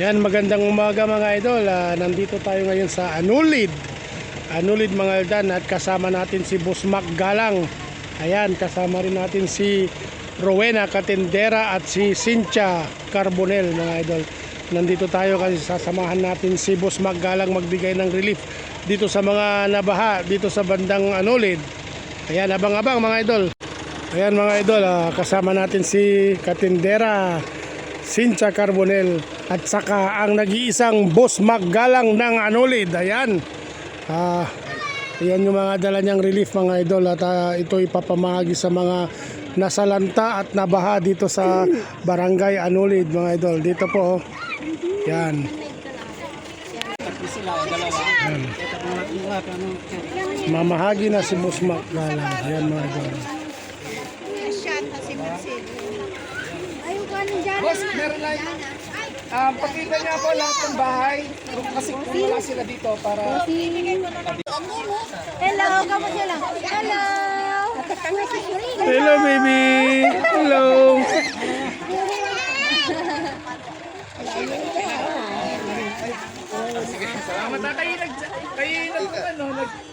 Yan, magandang umaga mga idol. Ah, nandito tayo ngayon sa Anulid. Anulid mga Aldan at kasama natin si Boss Mac Galang. Ayan, kasama rin natin si Rowena Catendera at si Cynthia Carbonel mga idol. Nandito tayo kasi sasamahan natin si Boss Mac Galang magbigay ng relief dito sa mga nabaha dito sa bandang Anulid. Ayan, abang-abang mga idol. Ayan mga idol, ah, kasama natin si Catendera, Cynthia Carbonel at saka ang nag-iisang boss maggalang ng Anulid. Ayan. Ah, ayan yung mga dala niyang relief mga idol at ah, ito ipapamahagi sa mga nasalanta at nabaha dito sa Barangay Anulid mga idol. Dito po. oh. Yan. Yan. Mamahagi na si boss maggalang. Ayan mga idol. shot na si Marcel. Boss, meron lang. Um, pakita niya po lahat ng bahay. Kasi kung wala sila dito para... Hello, kamusta lang? Hello! Hello baby. Hello. Salamat na kayo nag... Kayo nag... Ano, nag... ah,